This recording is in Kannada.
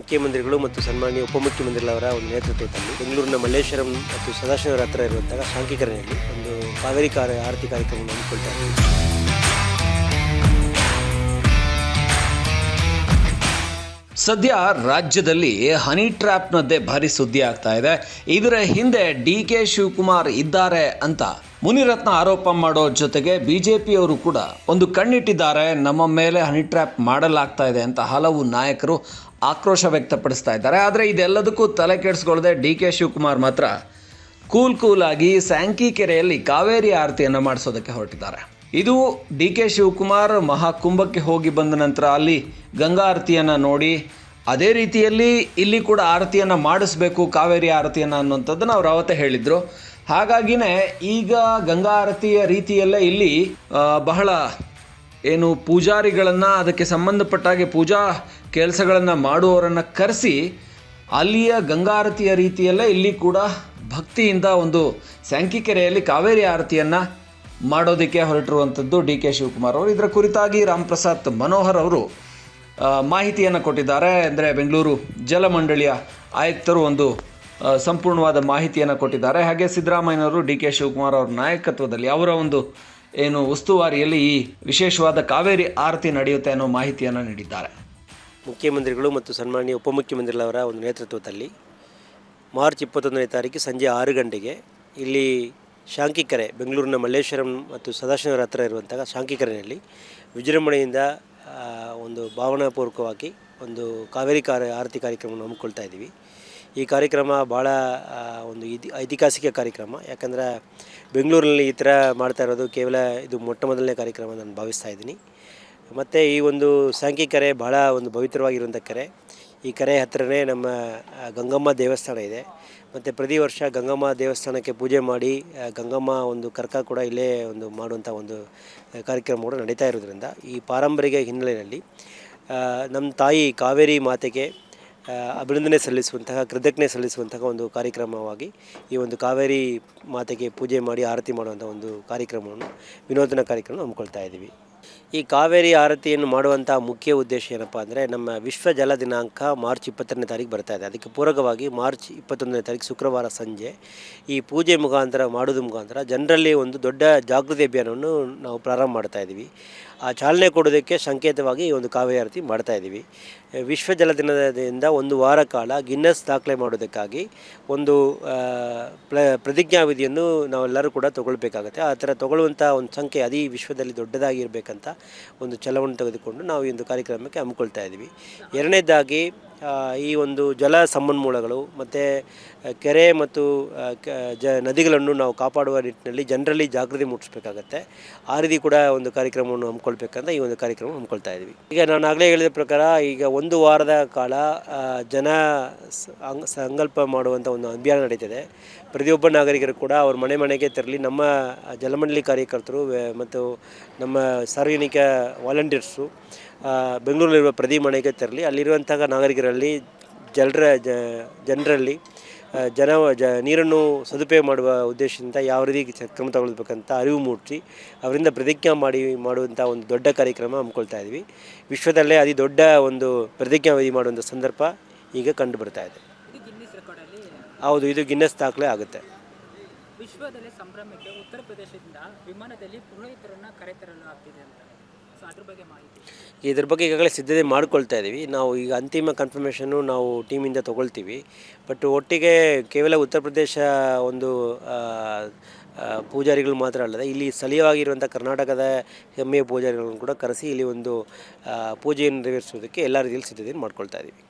ಮುಖ್ಯಮಂತ್ರಿಗಳು ಮತ್ತು ಸನ್ಮಾನ್ಯ ಉಪಮುಖ್ಯಮಂತ್ರಿಗಳವರ ಒಂದು ನೇತೃತ್ವದಲ್ಲಿ ಬೆಂಗಳೂರಿನ ಮಲ್ಲೇಶ್ವರಂ ಮತ್ತು ಸದಾಶಿವರ ಹತ್ರ ಇರುವಂತಹ ಶಾಂತಿಕರಣೆಯಲ್ಲಿ ಒಂದು ಕಾವೇರಿ ಕಾರ್ಯ, ಆರತಿ ಕಾರ್ಯಕ್ರಮವನ್ನು ಹಮ್ಮಿಕೊಳ್ತಾರೆ. ಸದ್ಯ ರಾಜ್ಯದಲ್ಲಿ ಹನಿ ಟ್ರ್ಯಾಪ್ನದ್ದೇ ಭಾರಿ ಸುದ್ದಿ ಆಗ್ತಾ ಇದೆ. ಇದರ ಹಿಂದೆ ಡಿ ಕೆ ಶಿವಕುಮಾರ್ ಇದ್ದಾರೆ ಅಂತ ಮುನಿರತ್ನ ಆರೋಪ ಮಾಡೋ ಜೊತೆಗೆ ಬಿಜೆಪಿಯವರು ಕೂಡ ಒಂದು ಕಣ್ಣಿಟ್ಟಿದ್ದಾರೆ. ನಮ್ಮ ಮೇಲೆ ಹನಿ ಟ್ರ್ಯಾಪ್ ಮಾಡಲಾಗ್ತಾ ಇದೆ ಅಂತ ಹಲವು ನಾಯಕರು ಆಕ್ರೋಶ ವ್ಯಕ್ತಪಡಿಸ್ತಾ ಇದ್ದಾರೆ. ಆದರೆ ಇದೆಲ್ಲದಕ್ಕೂ ತಲೆ ಕೆಡಿಸ್ಕೊಳ್ಳದೆ ಡಿ ಕೆ ಶಿವಕುಮಾರ್ ಮಾತ್ರ ಕೂಲ್ ಕೂಲ್ ಆಗಿ ಸ್ಯಾಂಕಿ ಕೆರೆಯಲ್ಲಿ ಕಾವೇರಿ ಆರತಿಯನ್ನು ಮಾಡಿಸೋದಕ್ಕೆ ಹೊರಟಿದ್ದಾರೆ. ಇದು ಡಿ ಕೆ ಶಿವಕುಮಾರ್ ಮಹಾಕುಂಭಕ್ಕೆ ಹೋಗಿ ಬಂದ ನಂತರ ಅಲ್ಲಿ ಗಂಗಾ ಆರತಿಯನ್ನು ನೋಡಿ ಅದೇ ರೀತಿಯಲ್ಲಿ ಇಲ್ಲಿ ಕೂಡ ಆರತಿಯನ್ನು ಮಾಡಿಸ್ಬೇಕು, ಕಾವೇರಿ ಆರತಿಯನ್ನು ಅನ್ನುವಂಥದ್ದನ್ನು ಅವ್ರು ಅವತ್ತೇ ಹೇಳಿದರು. ಹಾಗಾಗಿನೇ ಈಗ ಗಂಗಾ ಆರತಿಯ ರೀತಿಯಲ್ಲೇ ಇಲ್ಲಿ ಬಹಳ ಏನು ಪೂಜಾರಿಗಳನ್ನು ಅದಕ್ಕೆ ಸಂಬಂಧಪಟ್ಟಾಗೆ ಪೂಜಾ ಕೆಲಸಗಳನ್ನು ಮಾಡುವವರನ್ನು ಕರೆಸಿ ಅಲ್ಲಿಯ ಗಂಗಾರತಿಯ ರೀತಿಯಲ್ಲೇ ಇಲ್ಲಿ ಕೂಡ ಭಕ್ತಿಯಿಂದ ಒಂದು ಸ್ಯಾಂಕಿಕೆರೆಯಲ್ಲಿ ಕಾವೇರಿ ಆರತಿಯನ್ನು ಮಾಡೋದಕ್ಕೆ ಹೊರಟಿರುವಂಥದ್ದು ಡಿ ಕೆ ಶಿವಕುಮಾರ್ ಅವರು. ಇದರ ಕುರಿತಾಗಿ ರಾಮ್ ಪ್ರಸಾದ್ ಮನೋಹರ್ ಅವರು ಮಾಹಿತಿಯನ್ನು ಕೊಟ್ಟಿದ್ದಾರೆ. ಅಂದರೆ ಬೆಂಗಳೂರು ಜಲಮಂಡಳಿಯ ಆಯುಕ್ತರು ಒಂದು ಸಂಪೂರ್ಣವಾದ ಮಾಹಿತಿಯನ್ನು ಕೊಟ್ಟಿದ್ದಾರೆ. ಹಾಗೆ ಸಿದ್ದರಾಮಯ್ಯನವರು ಡಿ ಕೆ ಶಿವಕುಮಾರ್ ಅವರ ನಾಯಕತ್ವದಲ್ಲಿ ಅವರ ಒಂದು ಏನು ಉಸ್ತುವಾರಿಯಲ್ಲಿ ಈ ವಿಶೇಷವಾದ ಕಾವೇರಿ ಆರತಿ ನಡೆಯುತ್ತೆ ಅನ್ನೋ ಮಾಹಿತಿಯನ್ನು ನೀಡಿದ್ದಾರೆ. ಮುಖ್ಯಮಂತ್ರಿಗಳು ಮತ್ತು ಸನ್ಮಾನ್ಯ ಉಪಮುಖ್ಯಮಂತ್ರಿಗಳವರ ಒಂದು ನೇತೃತ್ವದಲ್ಲಿ ಮಾರ್ಚ್ ಇಪ್ಪತ್ತೊಂದನೇ ತಾರೀಕು ಸಂಜೆ ಆರು ಗಂಟೆಗೆ ಇಲ್ಲಿ ಶಾಂಕಿಕೆರೆ ಬೆಂಗಳೂರಿನ ಮಲ್ಲೇಶ್ವರಂ ಮತ್ತು ಸದಾಶಿವರ ಹತ್ರ ಇರುವಂತಹ ಶಾಂಕಿಕೆರೆಯಲ್ಲಿ ವಿಜೃಂಭಣೆಯಿಂದ ಒಂದು ಭಾವನಾಪೂರ್ವಕವಾಗಿ ಒಂದು ಕಾವೇರಿ ಕಾರ್ಯ, ಆರತಿ ಕಾರ್ಯಕ್ರಮವನ್ನು ಹಮ್ಮಿಕೊಳ್ತಾ ಇದ್ದೀವಿ. ಈ ಕಾರ್ಯಕ್ರಮ ಭಾಳ ಒಂದು ಇತಿ ಐತಿಹಾಸಿಕ ಕಾರ್ಯಕ್ರಮ. ಯಾಕಂದರೆ ಬೆಂಗಳೂರಿನಲ್ಲಿ ಈ ಥರ ಮಾಡ್ತಾ ಇರೋದು ಕೇವಲ ಇದು ಮೊಟ್ಟ ಮೊದಲನೇ ಕಾರ್ಯಕ್ರಮ ನಾನು ಭಾವಿಸ್ತಾ ಇದ್ದೀನಿ. ಮತ್ತು ಈ ಒಂದು ಸಾಂಕಿ ಕೆರೆ ಬಹಳ ಒಂದು ಪವಿತ್ರವಾಗಿರುವಂಥ ಕೆರೆ. ಈ ಕೆರೆ ಹತ್ತಿರನೇ ನಮ್ಮ ಗಂಗಮ್ಮ ದೇವಸ್ಥಾನ ಇದೆ. ಮತ್ತು ಪ್ರತಿ ವರ್ಷ ಗಂಗಮ್ಮ ದೇವಸ್ಥಾನಕ್ಕೆ ಪೂಜೆ ಮಾಡಿ ಗಂಗಮ್ಮ ಒಂದು ಕರ್ಕ ಕೂಡ ಇಲ್ಲೇ ಒಂದು ಮಾಡುವಂಥ ಒಂದು ಕಾರ್ಯಕ್ರಮ ಕೂಡ ನಡೀತಾ ಇರೋದ್ರಿಂದ ಈ ಪಾರಂಪರಿಕ ಹಿನ್ನೆಲೆಯಲ್ಲಿ ನಮ್ಮ ತಾಯಿ ಕಾವೇರಿ ಮಾತೆಗೆ ಅಭಿನಂದನೆ ಸಲ್ಲಿಸುವಂತಹ ಕೃತಜ್ಞೆ ಸಲ್ಲಿಸುವಂತಹ ಒಂದು ಕಾರ್ಯಕ್ರಮವಾಗಿ ಈ ಒಂದು ಕಾವೇರಿ ಮಾತೆಗೆ ಪೂಜೆ ಮಾಡಿ, ಆರತಿ ಮಾಡುವಂಥ ಒಂದು ಕಾರ್ಯಕ್ರಮವನ್ನು ವಿನೋದನ ಕಾರ್ಯಕ್ರಮ ಹಮ್ಮಿಕೊಳ್ತಾ ಇದ್ದೀವಿ. ಈ ಕಾವೇರಿ ಆರತಿಯನ್ನು ಮಾಡುವಂಥ ಮುಖ್ಯ ಉದ್ದೇಶ ಏನಪ್ಪ ಅಂದರೆ ನಮ್ಮ ವಿಶ್ವ ಜಲ ದಿನಾಂಕ ಮಾರ್ಚ್ ಇಪ್ಪತ್ತನೇ ತಾರೀಕು ಬರ್ತಾ ಇದೆ. ಅದಕ್ಕೆ ಪೂರಕವಾಗಿ ಮಾರ್ಚ್ ಇಪ್ಪತ್ತೊಂದನೇ ತಾರೀಕು ಶುಕ್ರವಾರ ಸಂಜೆ ಈ ಪೂಜೆ ಮುಖಾಂತರ, ಮಾಡೋದು ಮುಖಾಂತರ ಜನರಲ್ಲಿ ಒಂದು ದೊಡ್ಡ ಜಾಗೃತಿ ಅಭಿಯಾನವನ್ನು ನಾವು ಪ್ರಾರಂಭ ಮಾಡ್ತಾ ಇದ್ದೀವಿ. ಆ ಚಾಲನೆ ಕೊಡೋದಕ್ಕೆ ಸಂಕೇತವಾಗಿ ಈ ಒಂದು ಕಾವೇರಿ ಆರತಿ ಮಾಡ್ತಾ ಇದ್ದೀವಿ. ವಿಶ್ವ ಜಲ ದಿನದಿಂದ ಒಂದು ವಾರ ಕಾಲ ಗಿನ್ನಸ್ ದಾಖಲೆ ಮಾಡೋದಕ್ಕಾಗಿ ಒಂದು ಪ್ರತಿಜ್ಞಾವಿಧಿಯನ್ನು ನಾವೆಲ್ಲರೂ ಕೂಡ ತಗೊಳ್ಬೇಕಾಗುತ್ತೆ. ಆ ಥರ ತಗೊಳ್ಳುವಂಥ ಒಂದು ಸಂಖ್ಯೆ ಅದೇ ವಿಶ್ವದಲ್ಲಿ ದೊಡ್ಡದಾಗಿ ಇರಬೇಕಂತ ಒಂದು ಛಲವನ್ನು ತೆಗೆದುಕೊಂಡು ನಾವು ಈ ಒಂದು ಕಾರ್ಯಕ್ರಮಕ್ಕೆ ಹಮ್ಮಿಕೊಳ್ತಾ ಇದ್ದೀವಿ. ಎರಡನೇದಾಗಿ ಈ ಒಂದು ಜಲ ಸಂಪನ್ಮೂಲಗಳು ಮತ್ತು ಕೆರೆ ಮತ್ತು ಜ, ನದಿಗಳನ್ನು ನಾವು ಕಾಪಾಡುವ ನಿಟ್ಟಿನಲ್ಲಿ ಜನರಲ್ಲಿ ಜಾಗೃತಿ ಮೂಡಿಸ್ಬೇಕಾಗತ್ತೆ. ಆ ರೀತಿ ಕೂಡ ಒಂದು ಕಾರ್ಯಕ್ರಮವನ್ನು ಹಮ್ಮಿಕೊಳ್ಬೇಕಂತ ಈ ಒಂದು ಕಾರ್ಯಕ್ರಮ ಹಮ್ಮಿಕೊಳ್ತಾ ಇದ್ದೀವಿ. ಈಗ ನಾನು ಆಗಲೇ ಹೇಳಿದ ಪ್ರಕಾರ, ಈಗ ಒಂದು ವಾರದ ಕಾಲ ಜನ ಸಂಕಲ್ಪ ಮಾಡುವಂಥ ಒಂದು ಅಭಿಯಾನ ನಡೀತಿದೆ. ಪ್ರತಿಯೊಬ್ಬ ನಾಗರಿಕರು ಕೂಡ ಅವ್ರ ಮನೆ ಮನೆಗೆ ತೆರಳಿ ನಮ್ಮ ಜಲಮಂಡಳಿ ಕಾರ್ಯಕರ್ತರು ಮತ್ತು ನಮ್ಮ ಸಾರ್ವಜನಿಕ ವಾಲಂಟಿಯರ್ಸು ಬೆಂಗಳೂರಲ್ಲಿರುವ ಪ್ರತಿ ಮನೆಗೆ ತೆರಳಿ ಅಲ್ಲಿರುವಂತಹ ನಾಗರಿಕರಲ್ಲಿ ಜನರ ಜ ಜನರಲ್ಲಿ ಜನ ಜ ನೀರನ್ನು ಸದುಪಯೋಗ ಮಾಡುವ ಉದ್ದೇಶದಿಂದ ಯಾವ ರೀತಿ ಕ್ರಮ ತಗೊಳ್ಬೇಕಂತ ಅರಿವು ಮೂಡಿಸಿ ಅವರಿಂದ ಪ್ರತಿಜ್ಞೆ ಮಾಡಿ ಮಾಡುವಂಥ ಒಂದು ದೊಡ್ಡ ಕಾರ್ಯಕ್ರಮ ಹಮ್ಮಿಕೊಳ್ತಾ ಇದ್ವಿ ವಿಶ್ವದಲ್ಲೇ ಅತಿ ದೊಡ್ಡ ಒಂದು ಪ್ರತಿಜ್ಞಾವಿಧಿ ಮಾಡುವಂಥ ಸಂದರ್ಭ ಈಗ ಕಂಡು ಬರ್ತಾ ಇದೆ. ಹೌದು ಇದು ಗಿನ್ನೆಸ್ ದಾಖಲೆ ಆಗುತ್ತೆ. ವಿಶ್ವದಲ್ಲಿ ಸಂಭ್ರಮಕ್ಕೆ ಉತ್ತರ ಪ್ರದೇಶದಿಂದ ವಿಮಾನದಲ್ಲಿ ಪುರೋಹಿತರನ್ನ ಕರೆತರಲು ಆಗ್ತಿದೆ ಅಂತ. ಇದ್ರ ಬಗ್ಗೆ ಈಗಾಗಲೇ ಸಿದ್ಧತೆ ಮಾಡ್ಕೊಳ್ತಾ ಇದ್ದೀವಿ. ನಾವು ಈಗ ಅಂತಿಮ ಕನ್ಫರ್ಮೇಷನ್ನು ನಾವು ಟೀಮಿಂದ ತೊಗೊಳ್ತೀವಿ. ಬಟ್ ಒಟ್ಟಿಗೆ ಕೇವಲ ಉತ್ತರ ಪ್ರದೇಶ ಒಂದು ಪೂಜಾರಿಗಳು ಮಾತ್ರ ಅಲ್ಲದೆ, ಇಲ್ಲಿ ಸ್ಥಳೀಯವಾಗಿರುವಂಥ ಕರ್ನಾಟಕದ ಹೆಮ್ಮೆಯ ಪೂಜಾರಿಗಳನ್ನು ಕೂಡ ಕರೆಸಿ ಇಲ್ಲಿ ಒಂದು ಪೂಜೆಯನ್ನು ನೆರವೇರಿಸೋದಕ್ಕೆ ಎಲ್ಲ ರೀತಿಯಲ್ಲಿ ಸಿದ್ಧತೆಯನ್ನು ಮಾಡ್ಕೊಳ್ತಾ ಇದ್ದೀವಿ.